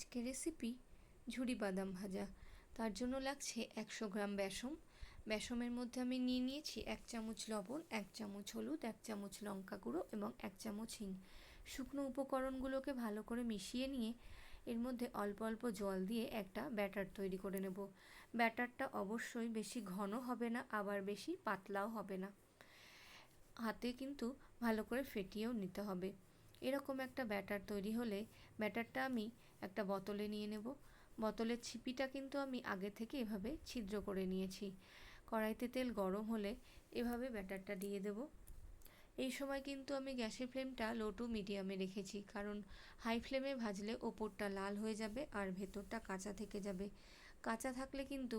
আজকের রেসিপি ঝুরি বাদাম ভাজা। তার জন্য লাগছে একশো গ্রাম বেসম বেসমের মধ্যে আমি নিয়ে নিয়েছি এক চামচ লবণ, এক চামচ হলুদ, এক চামচ লঙ্কা গুঁড়ো এবং এক চামচ হিং। শুকনো উপকরণগুলোকে ভালো করে মিশিয়ে নিয়ে এর মধ্যে অল্প অল্প জল দিয়ে একটা ব্যাটার তৈরি করে নেব। ব্যাটারটা অবশ্যই বেশি ঘন হবে না, আবার বেশি পাতলাও হবে না। হাতে কিন্তু ভালো করে ফেটিয়েও নিতে হবে। এরকম একটা ব্যাটার তৈরি হলে ব্যাটারটা আমি একটা বোতলে নিয়ে নেব। বোতলের ছিপিটা কিন্তু আমি আগে থেকে এভাবে ছিদ্র করে নিয়েছি। কড়াইতে তেল গরম হলে এভাবে ব্যাটারটা দিয়ে দেব। এই সময় কিন্তু আমি গ্যাসের ফ্লেমটা লো টু মিডিয়ামে রেখেছি, কারণ হাই ফ্লেমে ভাজলে ওপরটা লাল হয়ে যাবে আর ভেতরটা কাঁচা থেকে যাবে। কাঁচা থাকলে কিন্তু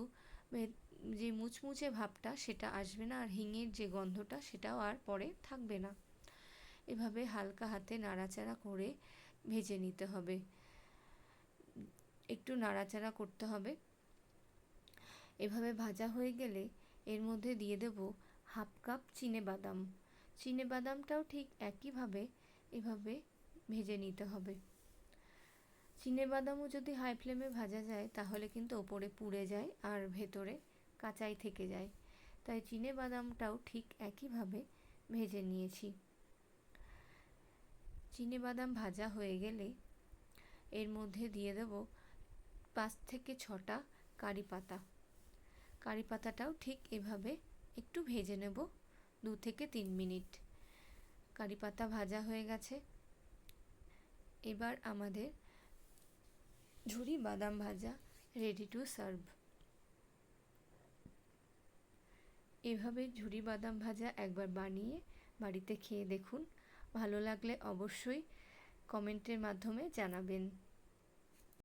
যে মুচমুচে ভাবটা সেটা আসবে না, আর হিঙের যে গন্ধটা সেটাও আর পরে থাকবে না। এভাবে হালকা হাতে নাড়াচাড়া করে ভেজে নিতে হবে। একটু নাড়াচাড়া করতে হবে। এভাবে ভাজা হয়ে গেলে এর মধ্যে দিয়ে দেব হাফ কাপ চিনে বাদাম। চিনে বাদামটাও ঠিক একইভাবে এভাবে ভেজে নিতে হবে। চিনে বাদামও যদি হাই ফ্লেমে ভাজা যায়, তাহলে কিন্তু ওপরে পুড়ে যায় আর ভেতরে কাঁচাই থেকে যায়। তাই চিনে বাদামটাও ঠিক একইভাবে ভেজে নিয়েছি। চিনে বাদাম ভাজা হয়ে গেলে এর মধ্যে দিয়ে দেব পাঁচ থেকে ছটা কারি পাতা। কারি পাতাটাও ঠিক এভাবে একটু ভেজে নেব দু থেকে তিন মিনিট। কারি পাতা ভাজা হয়ে গেছে। এবার আমাদের ঝুরি বাদাম ভাজা রেডি টু সার্ভ এভাবে ঝুরি বাদাম ভাজা একবার বানিয়ে বাড়িতে খেয়ে দেখুন ভালো লাগলে অবশ্যই কমেন্টের মাধ্যমে জানাবেন।